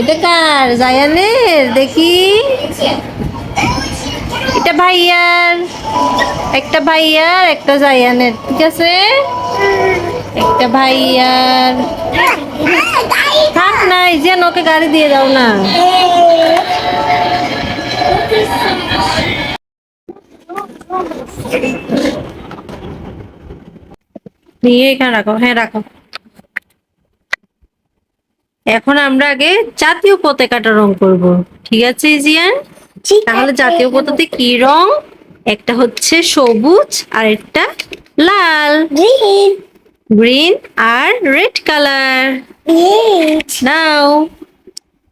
এটা কার? জায়ানের? দেখি। এটা ভাইয়ার। একটা ভাইয়ার, একটা জায়ানের। ঠিক আছে? একটা ভাইয়ার। থাক নাই যে ওকে গাড়ি দিয়ে দাও না। নিয়ে এখানে রাখো হ্যাঁ রাখো। এখন আমরা আগে জাতীয় পতাকাটা রং করব। ঠিক আছে জিয়ান? তাহলে জাতীয় পতাকাতে কি রং? একটা হচ্ছে সবুজ আর একটা লাল। গ্রিন আর রেড কালার নাও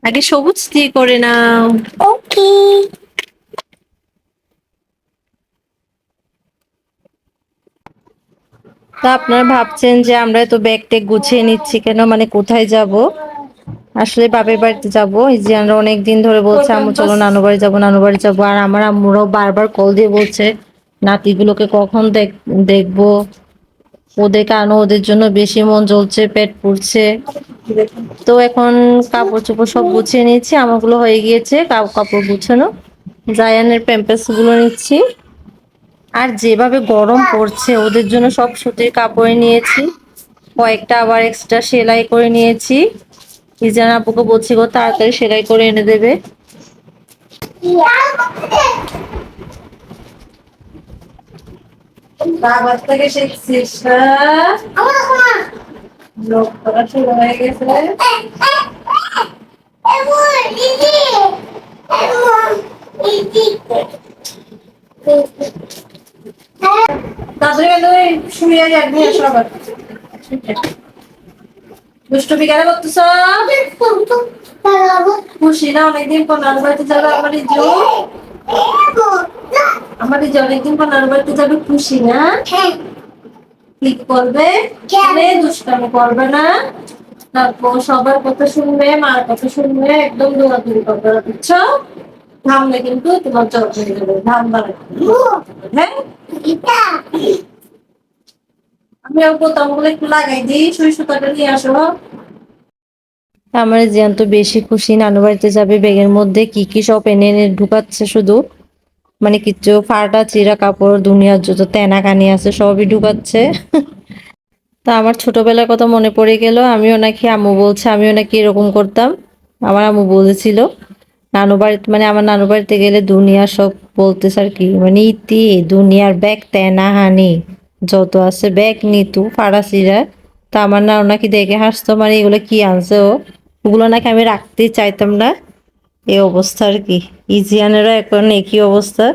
আগে সবুজ দিয়ে করে নাও। Okay. তা আপনারা ভাবছেন যে আমরা তো ব্যাগ গুছিয়ে নিচ্ছি কেন? মানে কোথায় যাব? আসলে বাপের বাড়িতে যাব। এই যে আমরা অনেক দিন ধরে বলছে আম্মু চলো নানু বাড়ি যাব নানু বাড়ি যাব। আর আমার আম্মুরাও বারবার কল দিয়ে বলছে নাতিগুলোকে কখন দেখ দেখব? ওদের কারণ ওদের জন্য বেশি মন জ্বলছে পেট পুড়ছে। তো এখন কাপড় চোপড় সব গুছিয়ে নিচ্ছি আমাগুলো হয়ে গিয়েছে কাপ- কাপড় গুছানো। জায়ানের প্যাম্পাসগুলো নিচ্ছি। আর যেভাবে গরম পড়ছে ওদের জন্য সব সুতির কাপড় নিয়েছি। কয়েকটা আবার এক্সট্রা সেলাই করে নিয়েছি। ইজান আপুকে বলছি গো, তাড়াতাড়ি সেলাই করে এনে দেবে। থেকে হয়ে? তাড়াতাড়ি শুয়ে যাক নিয়ে আসো আবার দুষ্টু করতেছ? খুশি না, অনেকদিন পর বাড়িতে যাবে আমার আমার ইজু অনেকদিন বাড়িতে যাবে, খুশি না? ক্লিক করবে? খেলে দুষ্টামি করবে না? তারপর সবার কথা শুনবে, মার কথা শুনবে, একদম দৌড়াদৌড়ি করবে না বুঝছ? থামলে কিন্তু তোমার জ্বর হয়ে যাবে থামবা না। হ্যাঁ? আসো আমার জিয়ান তো বেশি খুশি, নানু বাড়িতে যাবে, ব্যাগের মধ্যে কি কি সব এনে এনে ঢুকাচ্ছে শুধু? মানে কিছু ফাটা, চিরা কাপড়, দুনিয়ার যত তেনা কানি আছে সবই ঢুকাচ্ছে। তা আমার ছোটবেলার কথা মনে পড়ে গেল, আমিও নাকি আম্মু বলছে, আমিও নাকি এরকম করতাম। আমার আম্মু বলেছিল, নানু বাড়িতে মানে আমার নানু বাড়িতে গেলে দুনিয়া সব বলতেছে আর কি মানে ইতি, দুনিয়ার ব্যাগ তেনা হানি যত আছে ব্যাগ নিতু, ফাড়াসিরা। তা আমার না নাকি দেখে হাসতো মানে এগুলো কি আনছে ও? ওগুলো নাকি আমি রাখতেই চাইতাম না। এই অবস্থা আর কি। ইজিয়ানেরও এখন একই অবস্থা।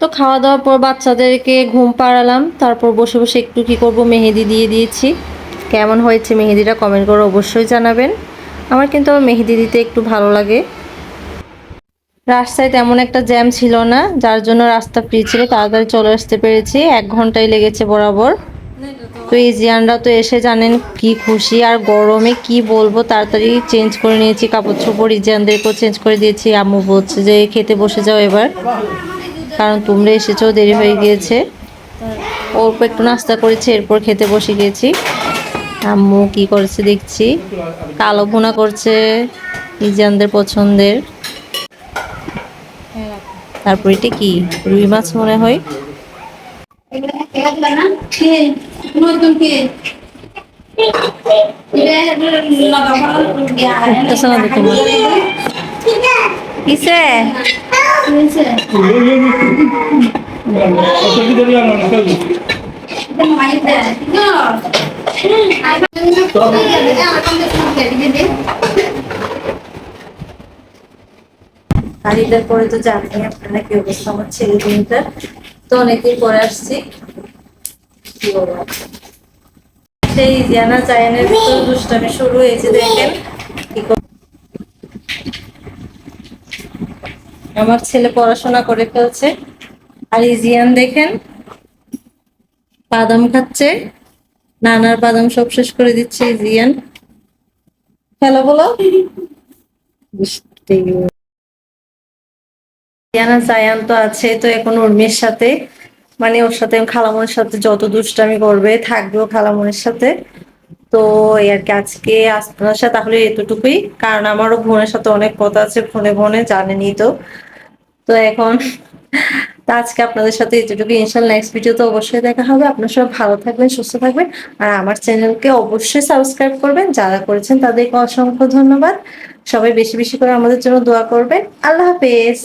তো খাওয়া দাওয়ার পর বাচ্চাদেরকে ঘুম পাড়ালাম। তারপর বসে বসে একটু কি করব মেহেদি দিয়ে দিয়েছি। কেমন হয়েছে মেহেদিটা কমেন্ট করে অবশ্যই জানাবেন। আমার কিন্তু মেহেদি দিতে একটু ভালো লাগে। রাস্তায় তেমন একটা জ্যাম ছিল না, যার জন্য রাস্তা ফ্রি ছিল, তাড়াতাড়ি চলে আসতে পেরেছি। এক ঘন্টাই লেগেছে বরাবর। তো এই জিয়ানরা তো এসে জানেন কি খুশি, আর গরমে কি বলব, তাড়াতাড়ি চেঞ্জ করে নিয়েছি কাপড় চোপড় ইজিয়ানদেরকেও চেঞ্জ করে দিয়েছি, আম্মু বলছে যে খেতে বসে যাও এবার। কারণ তোমরা এসেছ, দেরি হয়ে গিয়েছে। অল্প একটু নাস্তা করেছি, এরপর খেতে বসে গিয়েছি। আম্মু কি করেছে দেখছি, কালো ভুনা করছে ইজানদের পছন্দের। তারপর এটা কি? রুই মাছ মনে হয়। তোমার আর ঈদের পরে তো জানি আপনারা কি অবস্থা আমার ছেলে মেয়েটার তো অনেকদিন পরে আসছি। কি বলব? সেই জিয়ানা চায়নের তো দুষ্টামি শুরু হয়েছে, দেখেন আমার ছেলে পড়াশোনা করে ফেলছে। আর ইজিয়ান দেখেন, বাদাম খাচ্ছে। নানার বাদাম সব শেষ করে দিচ্ছে ইজিয়ান হ্যালো বলো। ইয়ানা জায়ান তো আছে, তো এখন উর্মির সাথে মানে ওর সাথে খালামনের সাথে যত দুষ্টামি করবে, থাকবেও খালামনের সাথে। তো এই আর কি, আজকে আপনার সাথে তাহলে এতটুকুই, কারণ আমারও বোনের সাথে অনেক কথা আছে ফোনে ফোনে জানেনি তো। তো এখন আজকে আপনাদের সাথে এতটুকু ইনশাল্লাহ নেক্সট ভিডিও তো অবশ্যই দেখা হবে। আপনার সব ভালো থাকবেন, সুস্থ থাকবেন, আর আমার চ্যানেলকে অবশ্যই সাবস্ক্রাইব করবেন। যারা করেছেন তাদেরকে অসংখ্য ধন্যবাদ। সবাই বেশি বেশি করে আমাদের জন্য দোয়া করবেন। আল্লাহ হাফেজ।